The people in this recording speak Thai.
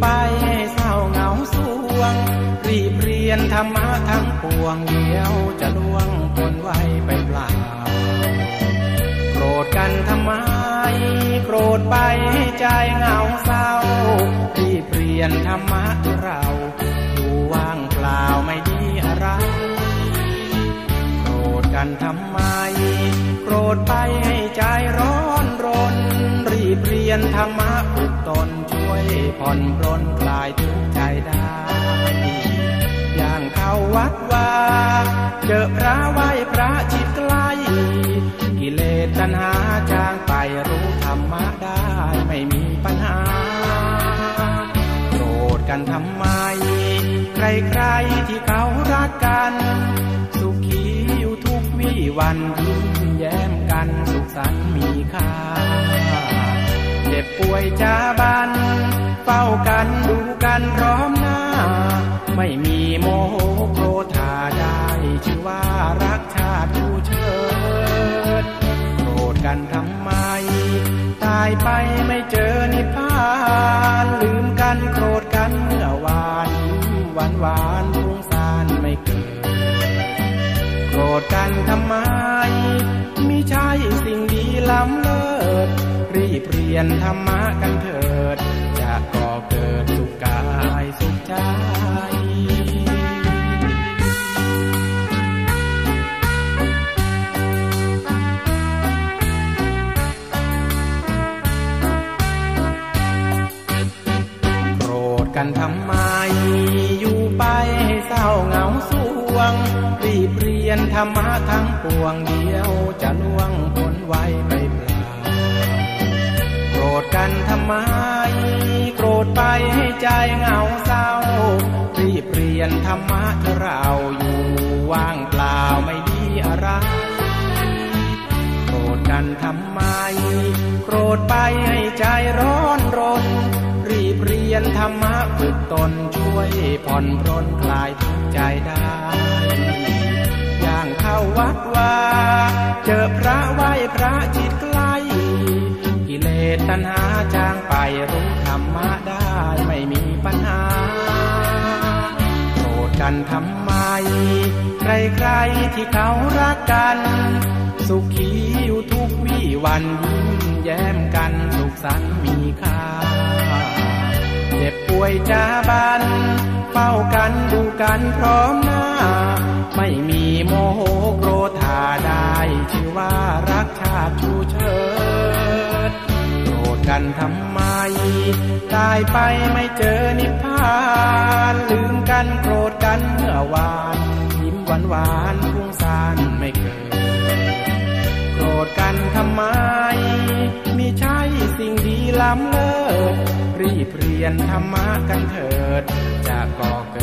ไปให้เศร้าเหงาสวง รีบเรียนธรรมะทั้งปวงเดียวจะล่วงพ้นไว้ไปเปล่า โกรธกันทำไม โกรธไปให้ใจเหงาเศร้า รีบเรียนธรรมะเราอยู่ว่างเปล่าไม่ดีอะไร โกรธกันทำไม โกรธไปให้ใจร้อนรน รีบเรียนธรรมะฝึกตน ผ่อนปลนคลายทุกข์ใจได้ อย่างเข้าวัดว่า เจอพระไหว้พระชิดใกล้ กิเลสตัณหาจางไปรู้ธรรมะได้ไม่มีปัญหา โกรธกันทำไม ใครๆที่เขารักกัน สุขีอยู่ทุกวี่วันยิ้มแย้มกันสุขสันต์มีค่าเจ็บป่วยจาบัน เฝ้ากันดูกันพร้อมหน้า ไม่มีโมโหโกรธาได้ชื่อว่ารักชาติผู้เชิดโกรธกันทำไม ตายไปไม่เจอนิพพานลืมกันโกรธกันเมื่อวานหวานหวานๆรุงสารไม่เกิดโกรธกันทำไมมิใช่สิ่งดีล้ำเลิศรีบเรียนธรรมะกันเถิด ก่อเกิดสุขกายสุขใจโกรธกันทำไมอยู่ไปให้เศร้าเหงาสวง รีบเรียนธรรมะทั้งปวงเดียวจะล่วงพ้นไวไม่เปล่าโกรธกันทำไม เหงาเศร้า รีบเรียนธรรมะเราอยู่ว่างเปล่าไม่ดีอะไรโกรธกันทำไม โกรธไปให้ใจร้อนรน รีบเรียนธรรมะฝึกตนช่วยผ่อนปรนคลายทุกใจได้ อย่างเข้าวัดว่า กิเลสตัณหาจางไปรู้ธรรมะได้ไม่มีปัญหาโกรธกันทำไม ใครๆที่เขารักกัน สุขีอยู่ทุกวี่วันยิ้มแย้มกันสุขสันต์มีค่าเจ็บป่วยจาบันเฝ้ากันดูกันพร้อมหน้า ไม่มีโมโหโกรธาได้ ชื่อว่ารักชาติชูเชิดโกันทำไมตายไปไม่เจอนิพพาน ลืมกันโกรธกันเมื่อวาน ยิ้มหวานหวานพุ่งสารไม่เกิด โกรธกันทำไม มีใช่สิ่งดีล้ำเลิศรีบเรียนธรรมะกันเถิด จะก่อเ